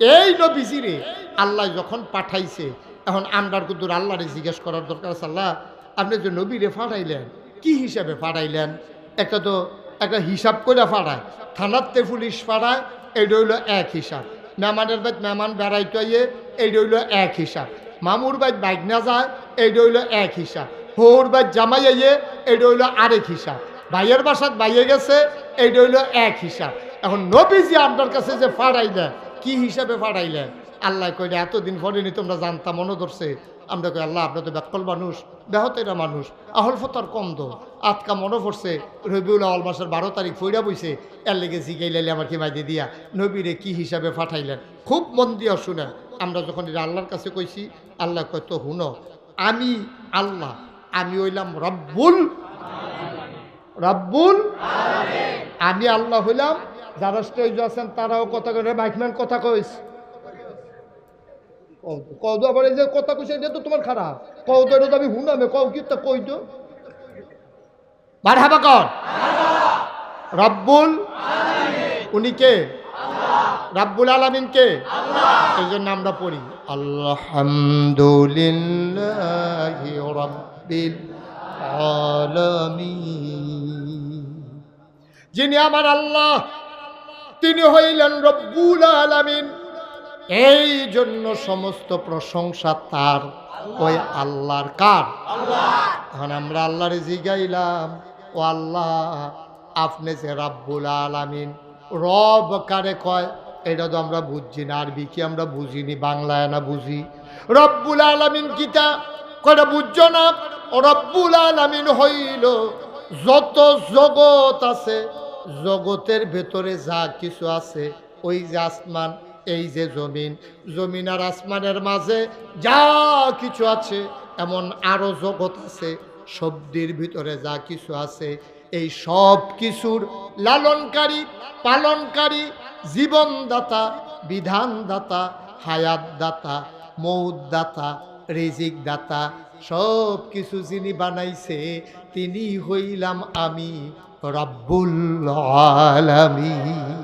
এই নবীজিরে আল্লাহ যখন পাঠাইছে, এখন আমরার কুদুর আল্লাহরে জিজ্ঞেস করার দরকার আছে, আল্লাহ, আপনি যে নবীরে ফাটাইলেন কি হিসাবে ফাটাইলেন একটা তো একটা হিসাব করে ফাড়ায় থানাতে পুলিশ ফাড়ায় এইটা হইল এক হিসাব। মেহমানের বাইত মেহমান বেড়াইতে আইয়ে, এইটা হইল এক হিসাব। মামুর বাইত বাইক না যায়, এইটা হইল এক হিসাব। হৌর বাইত জামাই আইয়ে, এইটা হইল আরেক হিসাব। ভাইয়ের বাসাত বাইয়ে গেছে, এইটা হইল এক হিসাব। এখন নবীজি আপনার কাছে যে ফাড়াইলেন কি হিসাবে ফাড়াইলেন আল্লাহ কইলে, এতদিন পরেনি তোমরা জানতাম মনে ধরছে। আমরা কই, আল্লাহ আপনার তো ব্যাকল মানুষ ব্যাহতেরা মানুষ, আহল ফতর কম দো আজকা মনে পড়ছে, রবিউল আওয়াল মাসের বারো তারিখ ফইরা বইছে, এর লেগে জিগাইলাইলে আমার কি মাইদে দিয়া, নবীরে কি হিসাবে ফাটাইলেন? খুব মন দিয়া শুনেন আমরা যখন এটা আল্লাহর কাছে কইছি, আল্লাহ কয়, তো হুন আমি আল্লাহ, আমি হইলাম রব্বুল রব্বুল আমি আল্লাহ হইলাম যারা স্টেজ আছেন, তারাও কথা করে বাইকম্যান কথা কইস। কও আবার এই যে কথা কইছে, এটা তো তোমার খারাপ। কও তো এটা আমি হুনামে কও কি তা কই তো? বারহাবা কর। রব্বুল উনি কে? রাব্বুল আলামিন কে? এই জন্য আমরা পড়ি, আলহামদুলিল্লাহ রাব্বিল আলামিন। যিনি আমার আল্লাহ তিনি হইলেন রব্বুল আলামিন। এই জন্য সমস্ত প্রশংসা তার ওই আল্লাহর কার? এখন আমরা আল্লাহরে জিগাইলাম ও আল্লাহ আপনি যে রাব্বুল আলামিন। রব কারে কয়? এটা তো আমরা বুঝছি না আরবি কি আমরা বুঝিনি বাংলায় না বুঝি। রব্বুল আলামিন কিতা কয়টা বুঝছ না? রব্বুল আলামিন হইল যত জগৎ আছে জগতের ভেতরে যা কিছু আছে, ওই যে আসমান, এই যে জমিন জমিন আর আসমানের মাঝে যা কিছু আছে, এমন আরও জগৎ আছে শব্দের ভিতরে যা কিছু আছে, এই সব কিছুর লালনকারী, পালনকারী, জীবনদাতা, বিধানদাতা, হায়াতদাতা মৌদাতা রিজিক দাতা সব কিছু যিনি বানাইছে তিনি হইলাম আমি। রব্বুল আলামিন